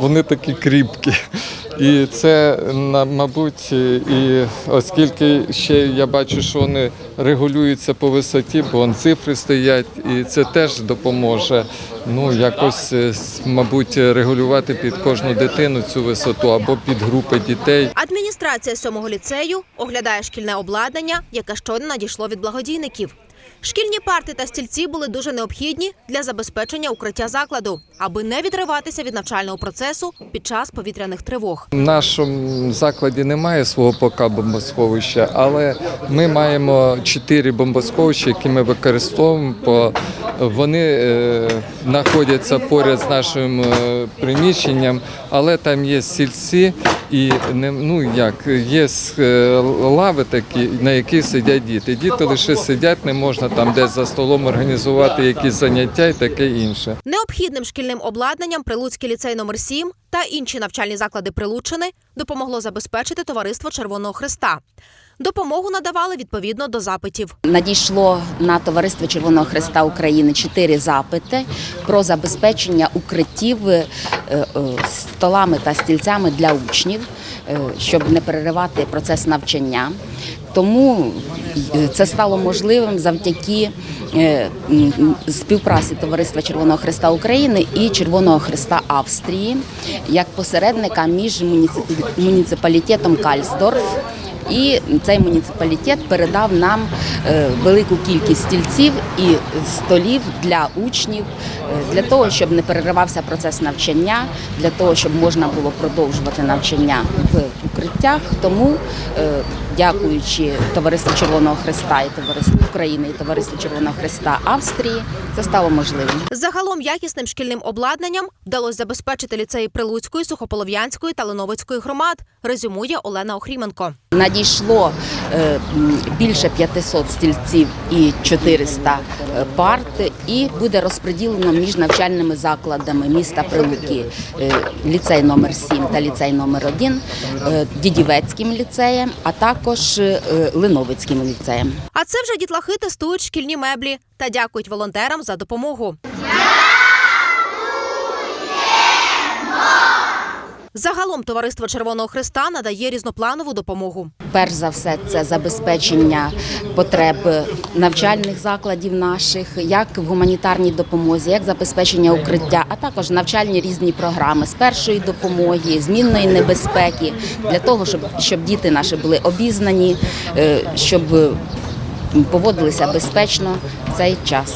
вони такі кріпкі. І це, мабуть, і оскільки ще я бачу, що вони регулюються по висоті, бо вон цифри стоять, і це теж допоможе. Ну, якось, е, мабуть, регулювати під кожну дитину цю висоту або під групи дітей. Адміністрація сьомого ліцею оглядає шкільне обладнання, яке щойно надійшло від благодійників. Шкільні парти та стільці були дуже необхідні для забезпечення укриття закладу, аби не відриватися від навчального процесу під час повітряних тривог. В нашому закладі немає свого пока бомбосховища, але ми маємо чотири бомбосховища, які ми використовуємо. По вони е, знаходяться поряд з нашим е, приміщенням, але там є сільці і не ну як є е, лави такі, на яких сидять діти. Діти лише сидять, не можна там десь за столом організувати якісь заняття і таке інше. Необхідним шкільним обладнанням Прилуцький ліцей номер 7 та інші навчальні заклади Прилуччини допомогло забезпечити товариство Червоного Христа. Допомогу надавали відповідно до запитів. Надійшло на товариство Червоного Христа України чотири запити про забезпечення укриттів е, е, столами та стільцями для учнів, е, щоб не переривати процес навчання. Тому е, це стало можливим завдяки е, співпраці Товариства Червоного Христа України і Червоного Христа Австрії як посередника між муніципалітетом Кальсдорф і цей муніципалітет передав нам е, велику кількість стільців і столів для учнів, для того, щоб не переривався процес навчання, для того, щоб можна було продовжувати навчання в укриттях. Тому, дякуючи Товариству Червоного Христа і Товариству України і Товариству Червоного Христа Австрії, це стало можливим. Загалом якісним шкільним обладнанням вдалося забезпечити ліцеї Прилуцької, Сухополов'янської та Леновицької громад, резюмує Олена Охріменко. Надійшло е, більше 500 стільців і 400 е, парт, і буде розподілено між навчальними закладами міста Прилуки е, ліцей номер 7 та ліцей номер 1, е, Дідівецьким ліцеєм, а також е, Линовицьким ліцеєм. А це вже дітлахи тестують шкільні меблі та дякують волонтерам за допомогу. Загалом товариство Червоного Христа надає різнопланову допомогу. Перш за все, це забезпечення потреб навчальних закладів наших, як в гуманітарній допомозі, як забезпечення укриття, а також навчальні різні програми з першої допомоги, змінної небезпеки, для того, щоб, щоб діти наші були обізнані, е, щоб поводилися безпечно в цей час.